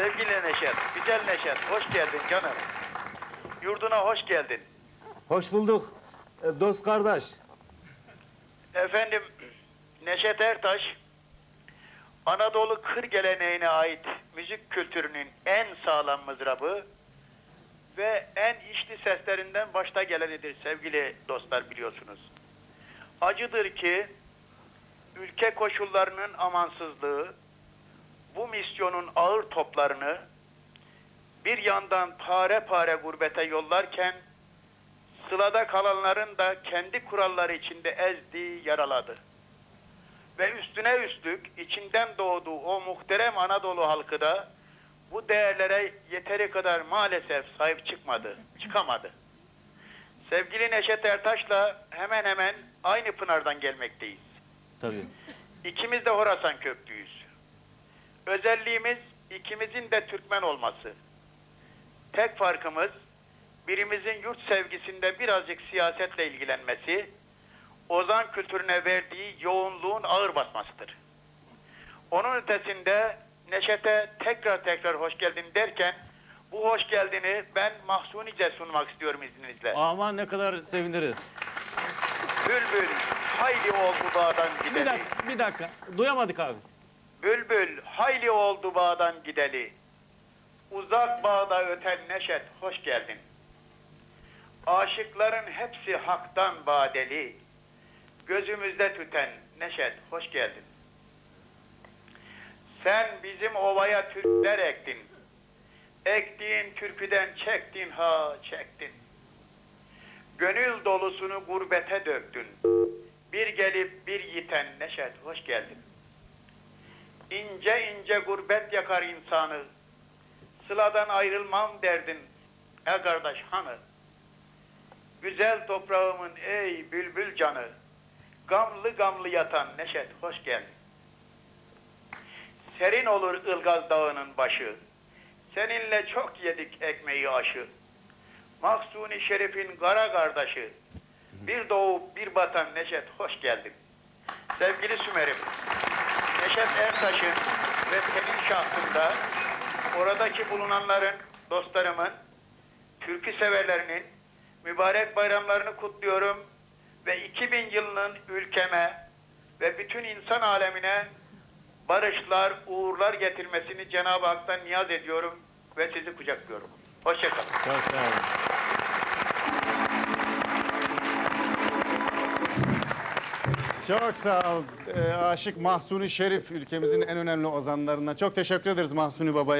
Sevgili Neşet, güzel Neşet, hoş geldin canım. Yurduna hoş geldin. Hoş bulduk. E, Dost kardeş. Efendim, Neşet Ertaş, Anadolu kır geleneğine ait müzik kültürünün en sağlam mızrabı ve en içli seslerinden başta gelenidir sevgili dostlar biliyorsunuz. Acıdır ki ülke koşullarının amansızlığı bu misyonun ağır toplarını bir yandan pare pare gurbete yollarken sılada kalanların da kendi kuralları içinde ezdi, yaraladı. Ve üstüne üstlük içinden doğduğu o muhterem Anadolu halkı da bu değerlere yeteri kadar maalesef sahip çıkmadı, çıkamadı. Sevgili Neşet Ertaş'la hemen hemen aynı pınardan gelmekteyiz. Tabii. İkimiz de Horasan köklüyüz. Özelliğimiz ikimizin de Türkmen olması. Tek farkımız birimizin yurt sevgisinde birazcık siyasetle ilgilenmesi, ozan kültürüne verdiği yoğunluğun ağır basmasıdır. Onun ötesinde Neşet'e tekrar tekrar hoş geldin derken bu hoş geldini ben Mahsunice sunmak istiyorum izninizle. Aman ne kadar seviniriz. Bülbül hayli oldu bağdan Bir gideli. dakika, bir dakika. Duyamadık abi. Bülbül hayli oldu bağdan gideli. Uzak bağda öten neşet hoş geldin. Aşıkların hepsi haktan badeli. Gözümüzde tüten neşet hoş geldin. Sen bizim ovaya Türkler ektin. Ektiğin türküden çektin ha çektin. Gönül dolusunu gurbete döktün. Bir gelip bir yiten neşet hoş geldin. İnce ince gurbet yakar insanı. Sıladan ayrılmam derdin. E kardeş hanı. Güzel toprağımın ey bülbül canı. Gamlı gamlı yatan Neşet hoş geldin. Serin olur Ilgaz Dağı'nın başı. Seninle çok yedik ekmeği aşı. Mahsuni Şerif'in kara kardeşi. Bir doğup bir batan Neşet hoş geldin. Sevgili Sümer'im, Neşet Ertaş'ın ve senin şahsında oradaki bulunanların, dostlarımın, türkü severlerinin mübarek bayramlarını kutluyorum ve 2000 yılının ülkeme ve bütün insan alemine barışlar, uğurlar getirmesini Cenab-ı Hak'tan niyaz ediyorum ve sizi kucaklıyorum. Hoşçakalın. Çok sağ olun. Çok sağ ol. Ee, Aşık Mahsuni Şerif ülkemizin en önemli ozanlarından. Çok teşekkür ederiz Mahsuni Baba'ya.